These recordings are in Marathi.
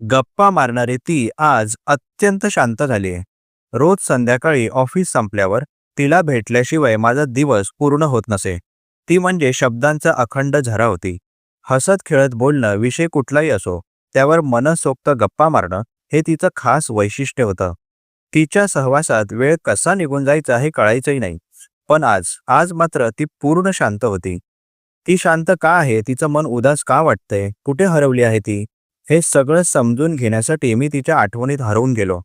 गप्पा मारणारी ती आज अत्यंत शांत झाली. रोज संध्याकाळी ऑफिस संपल्यावर तिला भेटल्याशिवाय माझा दिवस पूर्ण होत नसे. ती म्हणजे शब्दांचा अखंड झरा होती. हसत खेळत बोलणं विषय कुठलाही असो त्यावर मनसोक्त गप्पा मारणं हे तिचं खास वैशिष्ट्य होतं. तिच्या सहवासात वेळ कसा निघून जायचा हे कळायचंही नाही पण आज आज मात्र ती पूर्ण शांत होती. ती शांत का आहे तिचं मन उदास का वाटतंय कुठे हरवली आहे ती? हे सगळं समजून घेण्यासाठी मी तिच्या आठवणीत हरवून गेलो.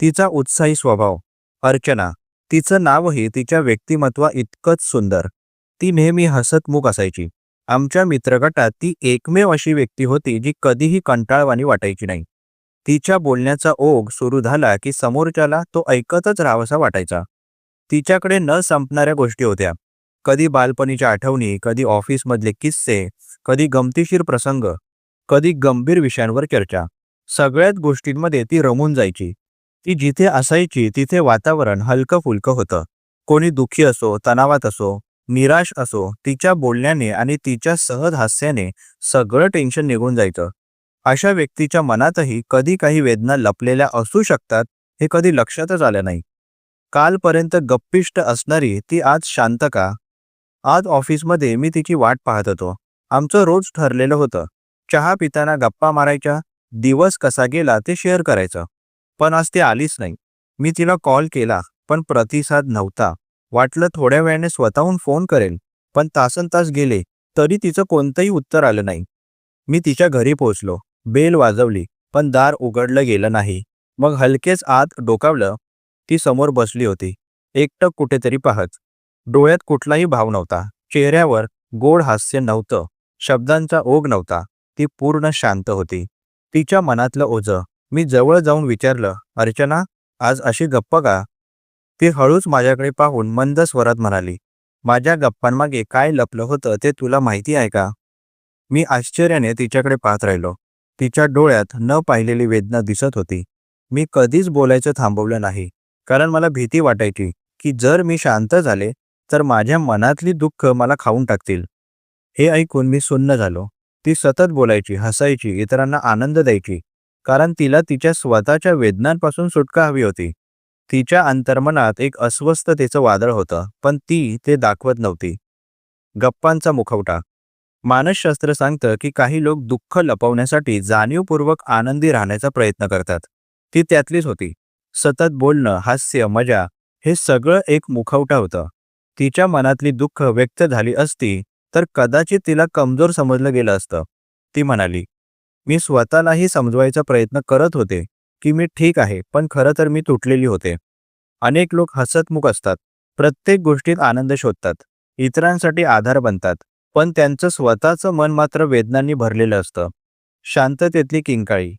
तिचा उत्साही स्वभाव अर्चना तिचं नावही तिच्या व्यक्तिमत्वा इतकंच सुंदर. ती नेहमी हसतमुख असायची. आमच्या मित्रगटात ती एकमेव अशी व्यक्ती होती जी कधीही कंटाळवाणी वाटायची नाही. तिच्या बोलण्याचा ओघ सुरू झाला की समोरच्याला तो ऐकतच राहावासा वाटायचा. तिच्याकडे न संपणाऱ्या गोष्टी होत्या. कधी बालपणीच्या आठवणी कधी ऑफिसमधले किस्से कधी गमतीशीर प्रसंग कधी गंभीर विषयांवर चर्चा. सगळ्याच गोष्टींमध्ये ती रमून जायची. ती जिथे असायची तिथे वातावरण हलकं फुलकं होतं. कोणी दुःखी असो तणावात असो निराश असो तिच्या बोलण्याने आणि तिच्या सहज हास्याने सगळं टेन्शन निघून जायचं. अशा व्यक्तीच्या मनातही कधी काही वेदना लपलेल्या असू शकतात हे कधी लक्षातच आलं नाही. कालपर्यंत गप्पिष्ट असणारी ती आज शांत का? आज ऑफिसमध्ये मी तिची वाट पाहत होतो. आमचं रोज ठरलेलं होतं. चहा पिताना गप्पा मारायच्या दिवस कसा गेला ते शेअर करायचं. पण आज ती आलीच नाही. मी तिला कॉल केला पण प्रतिसाद नव्हता. वाटलं थोड्या वेळाने स्वतःहून फोन करेल पण तासन तास गेले तरी तिचं कोणतंही उत्तर आलं नाही. मी तिच्या घरी पोहोचलो बेल वाजवली पण दार उघडलं गेलं नाही. मग हलकेच आत डोकावलं ती समोर बसली होती. एकटक कुठेतरी पाहत. डोळ्यात कुठलाही भाव नव्हता. चेहऱ्यावर गोड हास्य नव्हतं. शब्दांचा ओघ नव्हता. ती पूर्ण शांत होती. तिच्या मनातलं ओझं. मी जवळ जाऊन विचारलं अर्चना आज अशी गप्प का? ती हळूच माझ्याकडे पाहून मंद स्वरात म्हणाली माझ्या गप्पांमागे काय लपलं होतं ते तुला माहिती आहे का? मी आश्चर्याने तिच्याकडे पाहत राहिलो. तिच्या डोळ्यात न पाहिलेली वेदना दिसत होती. मी कधीच बोलायचं थांबवलं नाही. कारण मला भीती वाटायची की जर मी शांत झाले तर माझ्या मनातली दुःख मला खाऊन टाकतील. हे ऐकून मी सुन्न झालो. ती सतत बोलायची हसायची इतरांना आनंद द्यायची. कारण तिला तिच्या स्वतःच्या वेदनांपासून सुटका हवी होती. तिच्या अंतर्मनात एक अस्वस्थतेचं वादळ होतं पण ती ते दाखवत नव्हती. गप्पांचा मुखवटा. मानसशास्त्र सांगतं की काही लोक दुःख लपवण्यासाठी जाणीवपूर्वक आनंदी राहण्याचा प्रयत्न करतात. ती त्यातलीच होती. सतत बोलणं हास्य मजा हे सगळं एक मुखवटा होतं. तिच्या मनातली दुःख व्यक्त झाली असती तर कदाचित तिला कमजोर समजलं गेलं असतं. ती म्हणाली मी स्वतःलाही समजवायचा प्रयत्न करत होते की मी ठीक आहे पण खरं तर मी तुटलेली होते. अनेक लोक हसतमुख असतात. प्रत्येक गोष्टीत आनंद शोधतात. इतरांसाठी आधार बनतात. पण त्यांचं स्वतःचं मन मात्र वेदनांनी भरलेलं असतं. शांततेतली किंकाळी.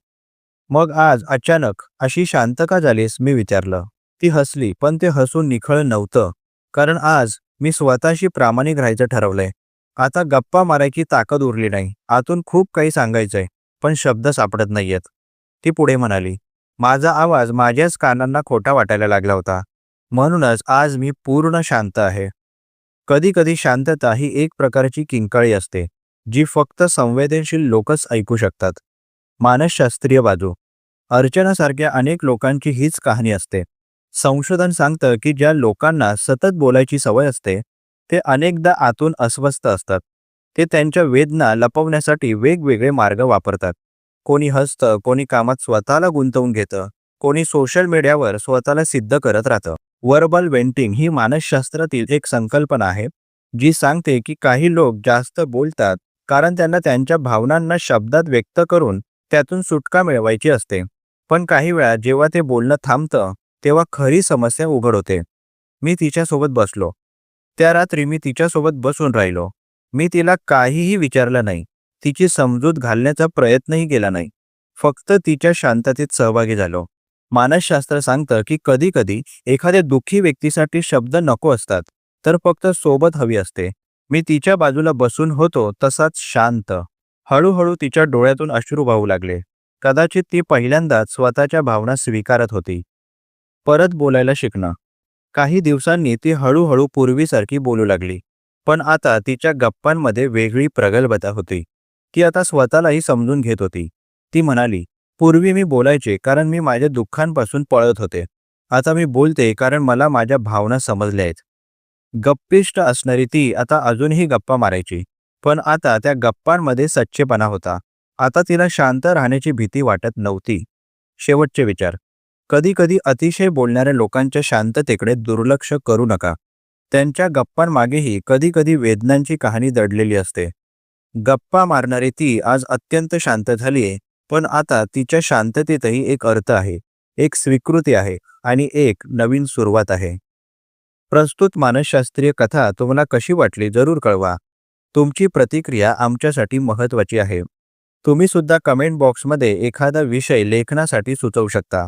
मग आज अचानक अशी शांत का झालीस? मी विचारलं. ती हसली पण ते हसून निखळ नव्हतं. कारण आज मी स्वतःशी प्रामाणिक राहायचं ठरवलंय. आता गप्पा मारायची ताकद उरली नाही. आतून खूप काही सांगायचंय पण शब्द सापडत नाहीयेत. ती पुढे म्हणाली माझा आवाज माझ्याच कानांना खोटा वाटायला लागला होता. म्हणूनच आज मी पूर्ण शांत आहे. कधी कधी शांतता ही एक प्रकारची किंकाळी असते जी फक्त संवेदनशील लोकच ऐकू शकतात. मानसशास्त्रीय बाजू. अर्चनासारख्या अनेक लोकांची हीच कहाणी असते. संशोधन सांगतं की ज्या लोकांना सतत बोलायची सवय असते ते अनेकदा आतून अस्वस्थ असतात. ते त्यांच्या वेदना लपवण्यासाठी वेगवेगळे मार्ग वापरतात. कोणी हसतं कोणी कामात स्वतःला गुंतवून घेतं कोणी सोशल मीडियावर स्वतःला सिद्ध करत राहतं. वर्बल वेंटिंग ही मानसशास्त्रातील एक संकल्पना आहे जी सांगते की काही लोक जास्त बोलतात कारण त्यांना त्यांच्या भावनांना शब्दात व्यक्त करून त्यातून सुटका मिळवायची असते. पण काही वेळा जेव्हा ते बोलणं थांबतं तेव्हा खरी समस्या उघड होते. मी तिच्यासोबत बसलो. त्या रात्री मी तिच्यासोबत बसून राहिलो. मी तिला काहीही विचारलं नाही. तिची समजूत घालण्याचा प्रयत्नही केला नाही. फक्त तिच्या शांततेत सहभागी झालो. मानसशास्त्र सांगतं की कधी कधी एखाद्या दुःखी व्यक्तीसाठी शब्द नको असतात तर फक्त सोबत हवी असते. मी तिच्या बाजूला बसून होतो तसाच शांत. हळूहळू तिच्या डोळ्यातून अश्रू वाहू लागले. कदाचित ती पहिल्यांदाच स्वतःच्या भावना स्वीकारत होती. परत बोलायला शिकणं. काही दिवसांनी ती हळूहळू पूर्वीसारखी बोलू लागली. पण आता तिच्या गप्पांमध्ये वेगळी प्रगल्भता होती. ती आता स्वतःलाही समजून घेत होती. ती म्हणाली पूर्वी मी बोलायचे कारण मी माझ्या दुःखांपासून पळत होते. आता मी बोलते कारण मला माझ्या भावना समजल्या आहेत. गप्पिष्ट असणारी ती आता अजूनही गप्पा मारायची. पण आता त्या गप्पांमध्ये सच्चेपणा होता. आता तिला शांत राहण्याची भीती वाटत नव्हती. शेवटचे विचार. कधी कधी अतिशय बोलणाऱ्या लोकांच्या शांततेकडे दुर्लक्ष करू नका. त्यांच्या गप्पांमागेही कधी कधी वेदनांची कहाणी दडलेली असते. गप्पा मारणारी ती आज अत्यंत शांत झालीये पण आता तिच्या शांततेतही एक अर्थ आहे एक स्वीकृती आहे आणि एक नवीन सुरुवात आहे. प्रस्तुत मानसशास्त्रीय कथा तुम्हाला कशी वाटली जरूर कळवा. तुमची प्रतिक्रिया आमच्यासाठी महत्त्वाची आहे. तुम्ही सुद्धा कमेंट बॉक्समध्ये एखादा विषय लेखनासाठी सुचवू शकता.